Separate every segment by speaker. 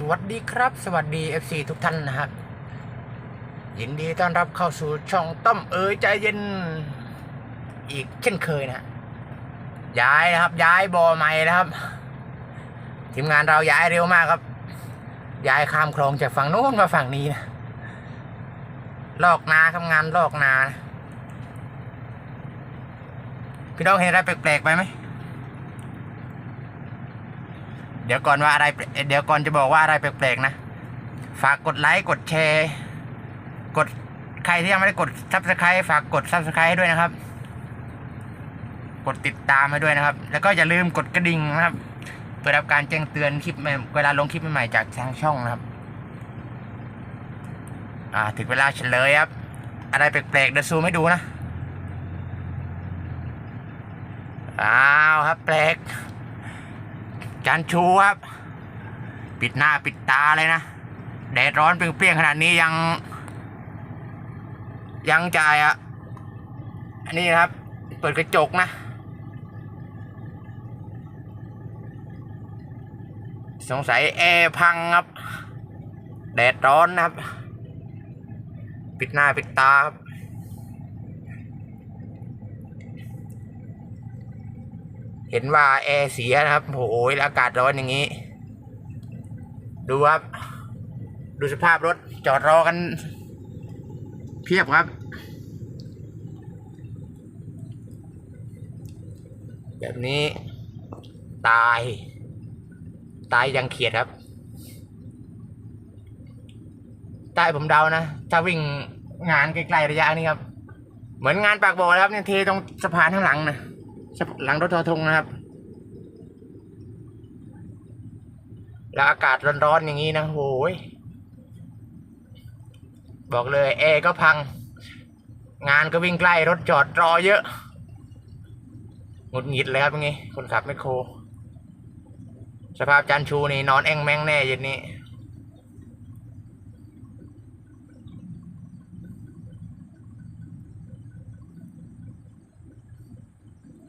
Speaker 1: สวัสดีครับ สวัสดี FC ทุกท่านนะครับยินดีต้อนรับเข้าสู่ช่องต้อมเอ๋ยใจเย็นอีกเช่นเคยนะฮะย้ายนะครับ ย้ายบอใหม่นะครับ ทีมงานเราย้ายเร็วมากครับ ย้ายข้ามคลองจากฝั่งโน้นมาฝั่งนี้นะลอกนาทำงานลอกนานะพี่น้องเห็นอะไรแปลกๆไปไหม เดี๋ยวก่อนว่าอะไร เดี๋ยวก่อนจะบอกว่าอะไรแปลกๆนะ ฝากกดไลค์กดแชร์ กดใครที่ยังไม่ได้กดซับสไครต์ฝากกดซับสไครต์ด้วยนะครับ กดติดตามให้ด้วยนะครับ แล้วก็อย่าลืมกดกระดิ่งนะครับ เพื่อรับการแจ้งเตือนคลิปเวลาลงคลิปใหม่ๆจากทางช่องนะครับ อ่าถึงเวลาเฉลยครับ อะไรแปลกๆเดี๋ยวซูมให้ดูนะอ้าวครับแปลก จานชูครับ ปิดหน้าปิดตาเลยนะ แดดร้อนเปรี้ยงๆขนาดนี้ยัง ยังจ่ายอะ อันนี้นะครับ เปิดกระจกนะสงสัยแอร์พังครับ แดดร้อนนะครับ ปิดหน้าปิดตาครับ เห็นว่าแอร์เสียนะครับโอ้ยแล้วอากาศร้อนอย่างนี้ ดูครับ ดูสภาพรถจอดรอกัน เพียบครับ แบบนี้ ตาย ตายยังเขียดครับตายผมเดานะ ถ้าวิ่งงานใกล้ๆระยะนี้ครับ เหมือนงานปากบ่อครับเนี่ยเทตรงสะพานข้างหลังนะ หลังรถทอทงนะครับ แล้วอากาศร้อนๆอย่างนี้นะโหยบอกเลยแอร์ก็พัง งานก็วิ่งใกล้รถจอดรอเยอะหงุดหงิดเลยครับอย่างนี้คนขับไม่โค สภาพจันชูนี่นอนแอ่งแมงแน่เย็นนี้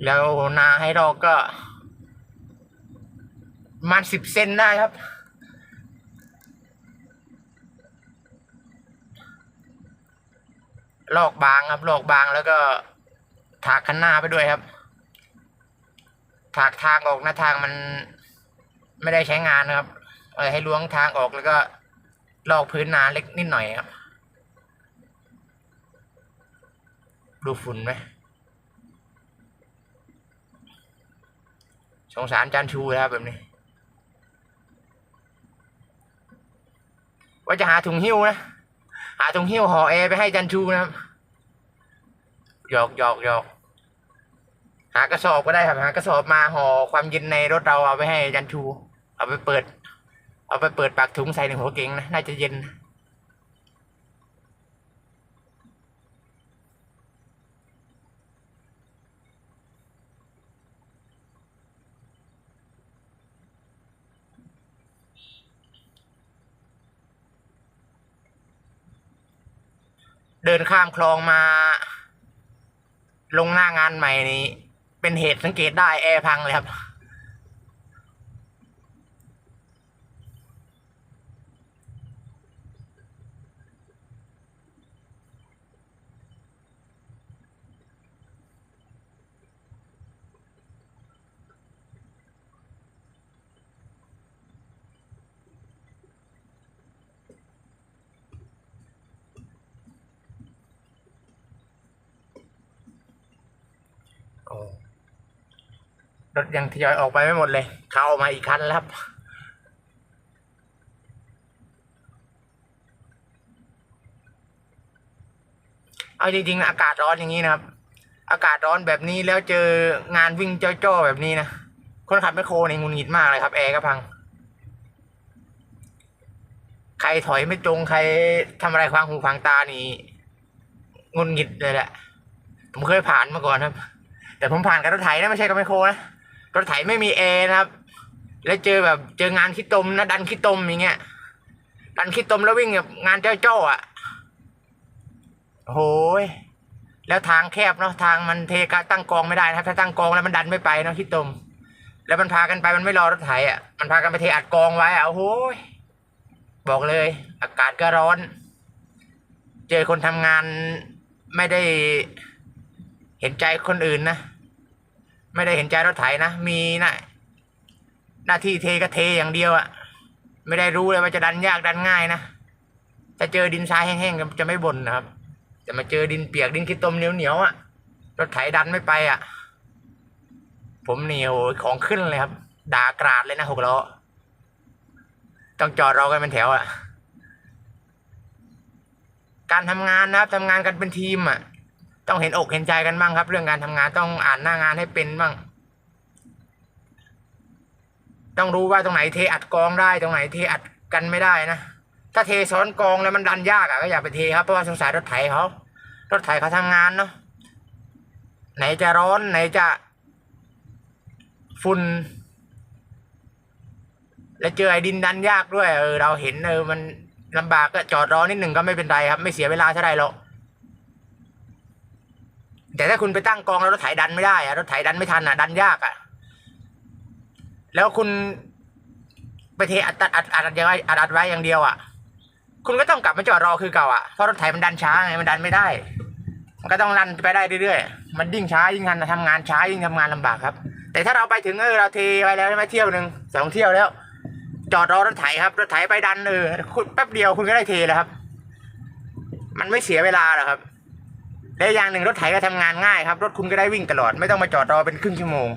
Speaker 1: แล้วนาให้เราก็มันสิบเซนได้ครับ ลอกบางครับ ลอกบางแล้วก็ถากคันหน้าไปด้วยครับ ถากทางออกหนะทางมันไม่ได้ใช้งานนะครับเออให้ล้วงทางออกแล้วก็ลอกพื้นนาเล็กนิดหน่อยครับ ดูฝุ่นไหม สงสารจันชูนะครับแบบนี้ ว่าจะหาถุงหิ้วนะ หาถุงหิ้วห่อแอร์ไปให้จันชูนะครับหยอกหยอกหยอกหากระสอบก็ได้ครับหากระสอบมาห่อความเย็นในรถเราเอาไปให้จันชู เอาไปเปิด เอาไปเปิดปากถุงใส่ในหัวเก๋งนะน่าจะเย็น เดินข้ามคลองมา ลงหน้างานใหม่นี้ เป็นเหตุสังเกตได้แอร์พังเลยครับ รถยังทยอยออกไปไม่หมดเลย เข้ามาอีกคันแล้วครับเอาจริงๆนะอากาศร้อนอย่างนี้นะครับ อากาศร้อนแบบนี้แล้วเจองานวิ่งจ้อๆแบบนี้นะคนขับแมคโครนี่งุนหงิดมากเลยครับแอร์ก็พัง ใครถอยไม่ตรงใครทำอะไรควางหูควางตานี่งุนหงิดเลยแหละผมเคยผ่านมาก่อนครับ แต่ผมผ่านกับรถไถนะไม่ใช่กับไมโครนะ รถไถไม่มีแอร์นะครับ แล้วเจอแบบเจองานขี้ตมนะดันขี้ตมอย่างเงี้ย ดันขี้ตมแล้ววิ่งแบบงานเจ้าๆอะโอ้โหยแล้วทางแคบเนาะทางมันเทกะตั้งกองไม่ได้นะครับ ถ้าตั้งกองแล้วมันดันไม่ไปเนาะขี้ตม แล้วมันพากันไปมันไม่รอรถไถอะมันพากันไปเทอัดกองไว้อะโอ้โหยบอกเลย อากาศก็ร้อน เจอคนทำงานไม่ได้เห็นใจคนอื่นนะ ไม่ได้เห็นใจรถไถนะมีนะหน้าที่เทก็เทอย่างเดียวอะไม่ได้รู้เลยว่าจะดันยากดันง่ายนะถ้าเจอดินทรายแห้งๆจะไม่บ่นนะครับ แต่มาเจอดินเปียกดินขี้ตมเหนียวๆอะรถไถดันไม่ไปอะผมนี่โหของขึ้นเลยครับ ด่ากราดเลยนะหกล้อต้องจอดรอกันเป็นแถวอะการทำงานนะครับทำงานกันเป็นทีมอะ ต้องเห็นอกเห็นใจกันบ้างครับ เรื่องการทำงานต้องอ่านหน้างานให้เป็นบ้าง ต้องรู้ว่าตรงไหนเทอัดกองได้ตรงไหนเทอัดกันไม่ได้นะถ้าเทซ้อนกองแล้วมันดันยากอะก็อย่าไปเทครับเพราะว่าสงสารรถไถเขารถไถเขาทำงานเนาะไหนจะร้อนไหนจะฝุ่นแล้วเจอไอ้ดินดันยากด้วยเออเราเห็นเออมันลำบากก็จอดรอนิดหนึ่งก็ไม่เป็นไรครับ ไม่เสียเวลาเท่าไหร่หรอก แต่ถ้าคุณไปตั้งกองแล้วรถไถดันไม่ได้อะรถไถดันไม่ทันอะดันยากอะแล้วคุณไปเทอัดอัดอัดอัดยังไงอัดอัดไว้อย่างเดียวอะ คุณก็ต้องกลับมาจอดรอคือเก่าอะเพราะรถไถมันดันช้าไงมันดันไม่ได้ มันก็ต้องรันไปได้เรื่อยๆมันยิ่งช้ายิ่งงานทำงานช้ายิ่งทำงานลำบากครับ แต่ถ้าเราไปถึงเออเราเทไปแล้วใช่ไหมเที่ยวหนึ่งสองเที่ยวแล้ว จอดรอรถไถครับรถไถไปดันเออคุณแป๊บเดียวคุณก็ได้เทแล้วครับ มันไม่เสียเวลาหรอกครับ และอย่างหนึ่งรถไถก็ทำงานง่ายครับรถคุณก็ได้วิ่งตลอดไม่ต้องมาจอดรอเป็นครึ่งชั่วโมง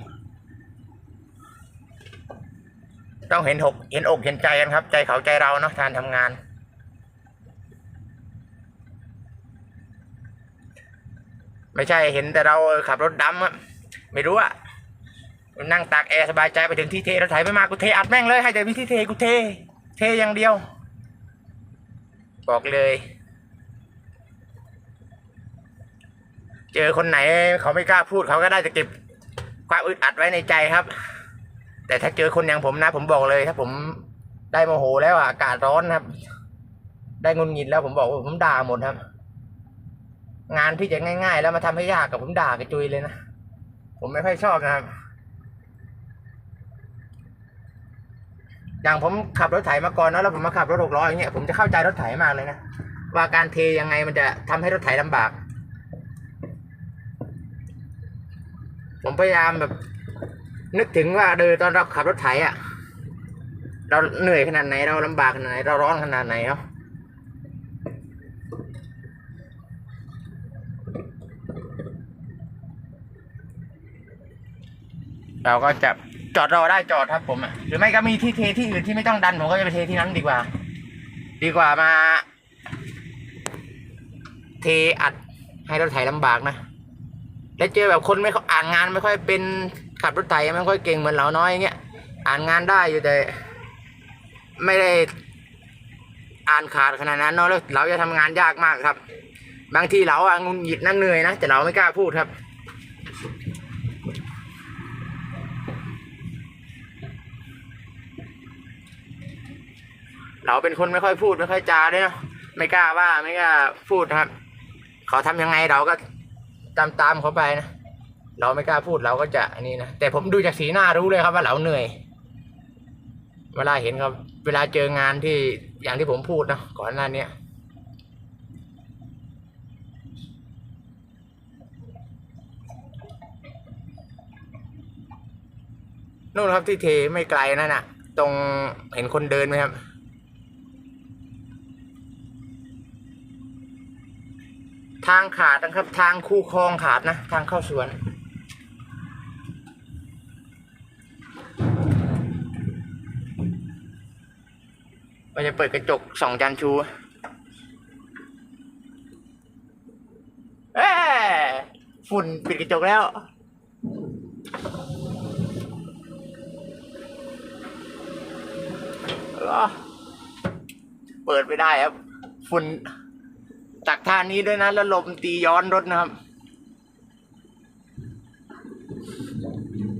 Speaker 1: ต้องเห็นหกเห็นอกเห็นใจกันครับ ใจเขาใจเราเนาะทานทำงาน ไม่ใช่เห็นแต่เราขับรถดำอะไม่รู้อะนั่งตากแอร์สบายใจไปถึงที่เทรถไถไม่มากูเทอัดแม่งเลยให้แต่วิธีเทกูเท เทอย่างเดียว บอกเลย เจอคนไหนเขาไม่กล้าพูดเขาก็ได้จะเก็บความอึดอัดไว้ในใจครับ แต่ถ้าเจอคนอย่างผมนะ ผมบอกเลยถ้าผมได้โมโหแล้วอะอากาศร้อนครับ ได้งุนงิดแล้วผมบอกว่าผมด่าหมดครับ งานที่จะง่าย ๆ แล้วมาทำให้ยากกับผมด่ากระจุยเลยนะผมไม่ค่อยชอบนะครับ อย่างผมขับรถไถมาก่อนนะแล้วผมมาขับรถหกล้ออย่างเงี้ยผมจะเข้าใจรถไถมากเลยนะว่าการเทยังไงมันจะทำให้รถไถลำบาก ผมพยายามแบบ นึกถึงว่าเดินตอนเราขับรถไถอะเราเหนื่อยขนาดไหนเราลำบากขนาดไหนเราร้อนขนาดไหนเนาะเราก็จะจอดรอได้จอดครับผมอะหรือไม่ก็มีที่เทที่อื่นที่ไม่ต้องดันผมก็จะไปเทที่นั้นดีกว่า ดีกว่ามา เทอัดให้รถไถลำบากนะ แล้วเจอแบบคนไม่ค่อยอ่านงานไม่ค่อยเป็นขับรถไถไม่ค่อยเก่งเหมือนเราน้อยอย่างเงี้ยอ่านงานได้อยู่แต่ ไม่ได้อ่านขาดขนาดนั้นเนาะแล้วเราจะทำงานยากมากครับ บางทีเราอะงุนหงิดนั่งเหนื่อยนะแต่เราไม่กล้าพูดครับเราเป็นคนไม่ค่อยพูดไม่ค่อยจาด้วยเนาะไม่กล้าว่าไม่กล้าพูดครับ เขาทำยังไงเราก็ ตามตามเขาไปนะเราไม่กล้าพูดเราก็จะอันนี้นะแต่ผมดูจากสีหน้ารู้เลยครับว่าเราเหนื่อย เวลาเห็นครับ เวลาเจองานที่อย่างที่ผมพูดนะก่อนหน้านี้นู่นครับที่เทไม่ไกลนั่นน่ะ ตรงเห็นคนเดินไหมครับ ทางขาดนะครับ ทางคู่คลองขาดนะ ทางเข้าสวน เราจะเปิดกระจกสองจันชูเอ้ฝุ่นปิดกระจกแล้วเปิดไม่ได้ครับฝุ่น ตักท่านี้ด้วยนะแล้วลมตีย้อนรถนะครับ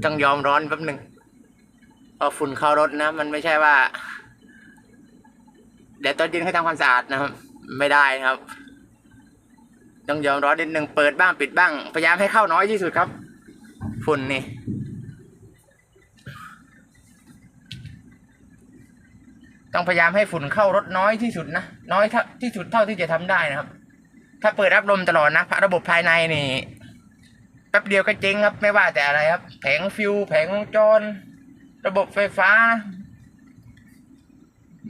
Speaker 1: ต้องยอมร้อนแป๊บหนึ่งเอาฝุ่นเข้ารถนะ มันไม่ใช่ว่า เดี๋ยวตอนเย็นให้ทำความสะอาดนะครับ ไม่ได้นะครับ ต้องยอมร้อนนิดหนึ่งเปิดบ้างปิดบ้าง พยายามให้เข้าน้อยที่สุดครับ ฝุ่นนี่ ต้องพยายามให้ฝุ่นเข้ารถน้อยที่สุดนะน้อยที่สุดเท่าที่จะทำได้นะครับ ถ้าเปิดรับลมตลอดนะระบบภายในนี่แป๊บเดียวก็เจ๊งครับ ไม่ว่าแต่อะไรครับ แผงฟิวแผงวงจร ระบบไฟฟ้านะ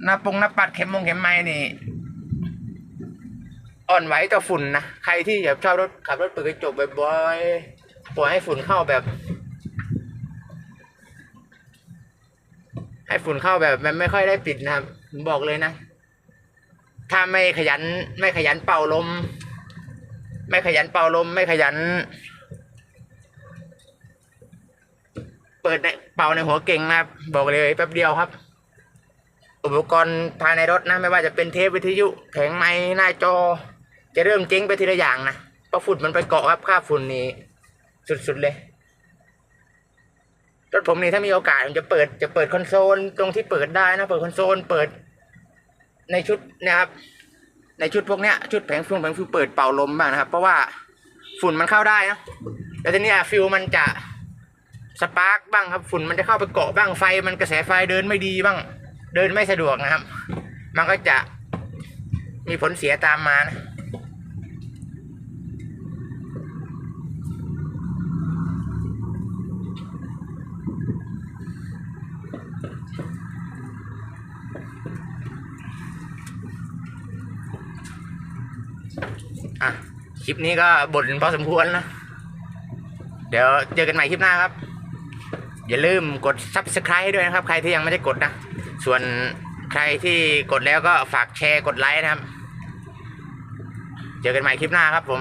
Speaker 1: หน้าปงหน้าปัดเข็มมงเข็มไม้นี่อ่อนไหวต่อฝุ่นนะ ใครที่แบบชอบรถขับรถเปิดกระจกบ่อยๆปล่อยให้ฝุ่นเข้าแบบ ให้ฝุ่นเข้าแบบมันไม่ค่อยได้ปิดนะครับผมบอกเลยนะ ถ้าไม่ขยัน ไม่ขยันเป่าลม ไม่ขยันเป่าลม ไม่ขยัน เปิดในเป่าในหัวเก่งนะครับ บอกเลยแป๊บเดียวครับ อุปกรณ์ภายในรถนะ ไม่ว่าจะเป็นเทปวิทยุแผงไม้หน้าจอ จะเริ่มเจ๊งไปทีละอย่างนะเพราะฝุ่นมันไปเกาะครับค่าฝุ่นนี่สุดๆเลย รถผมนี่ถ้ามีโอกาสผมจะเปิดจะเปิดคอนโซลตรงที่เปิดได้นะเปิดคอนโซลเปิด ในชุดนะครับ ในชุดพวกเนี้ยชุดแผงฟิวแผงฟิวเปิดเป่าลมบ้างนะครับ เพราะว่าฝุ่นมันเข้าได้นะแล้วทีนี้ฟิวมันจะสปาร์กบ้างครับฝุ่นมันจะเข้าไปเกาะบ้างไฟ มันกระแสไฟเดินไม่ดีบ้าง เดินไม่สะดวกนะครับ มันก็จะมีผลเสียตามมานะ อะ คลิปนี้ก็บ่นพอสมควรนะ เดี๋ยวเจอกันใหม่คลิปหน้าครับ อย่าลืมกด subscribe ด้วยนะครับ ใครที่ยังไม่ได้กดนะ ส่วนใครที่กดแล้วก็ฝากแชร์กดไลค์นะครับ เจอกันใหม่คลิปหน้าครับผม